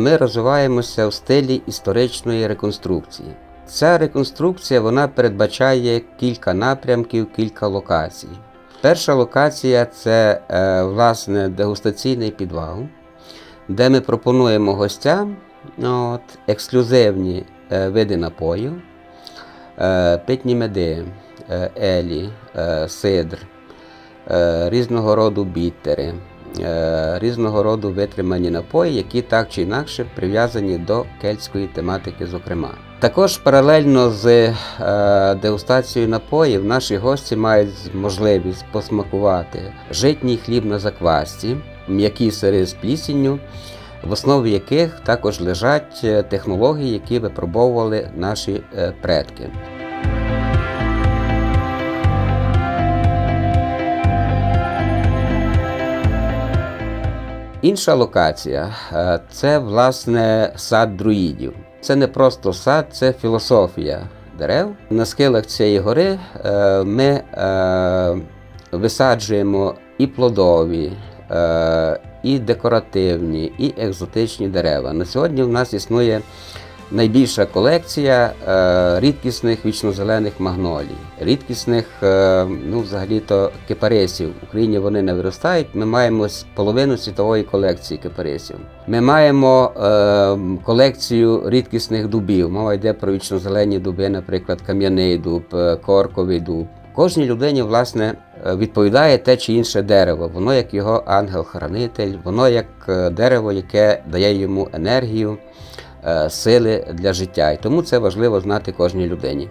Ми розвиваємося в стилі історичної реконструкції. Ця реконструкція вона передбачає кілька напрямків, кілька локацій. Перша локація це е, власне дегустаційний підвал, де ми пропонуємо гостям от, ексклюзивні е, види напоїв, е, питні меди, елі, сидр, різного роду бітери, різного роду витримані напої, які так чи інакше прив'язані до кельтської тематики, зокрема. Також паралельно з е, дегустацією напоїв наші гості мають можливість посмакувати житній хліб на заквасці, м'які сири з плісінню, в основі яких також лежать е, технології, які випробовували наші е, предки. Інша локація е, це власне сад друїдів. Це не просто сад, це філософія дерев. На схилах цієї гори е, ми е, висаджуємо і плодові, і декоративні, і екзотичні дерева. На сьогодні в нас існує найбільша колекція е, рідкісних вічнозелених магнолій, рідкісних, е, ну, взагалі-то кипарисів. В Україні вони не виростають. Ми маємо половину світової колекції кипарисів. Ми маємо е, колекцію рідкісних дубів. Мова йде про вічнозелені дуби, наприклад, кам'яний дуб, е, корковий дуб. Кожній людині, власне, відповідає те чи інше дерево. Воно як його ангел-хранитель, воно як дерево, яке дає йому енергію, сили для життя. І тому це важливо знати кожній людині.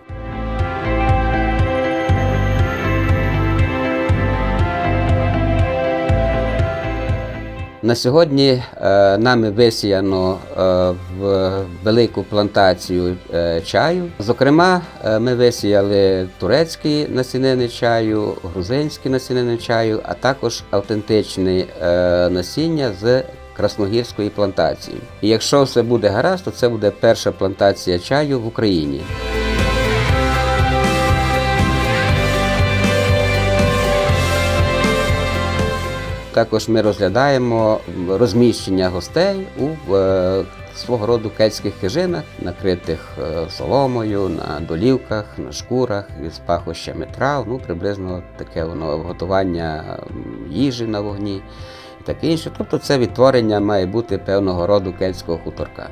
На сьогодні е, нами висіяно е, в велику плантацію е, чаю. Зокрема, е, ми висіяли турецькі насінини чаю, грузинські насінини чаю, а також автентичне е, насіння з красногірської плантації. І якщо все буде гаразд, то це буде перша плантація чаю в Україні. Також ми розглядаємо розміщення гостей у е, свого роду кельтських хижинах, накритих е, соломою, на долівках, на шкурах із пахощами трав. Ну, приблизно таке воно готування їжі на вогні і таке інше. Тобто це відтворення має бути певного роду кельтського хуторка.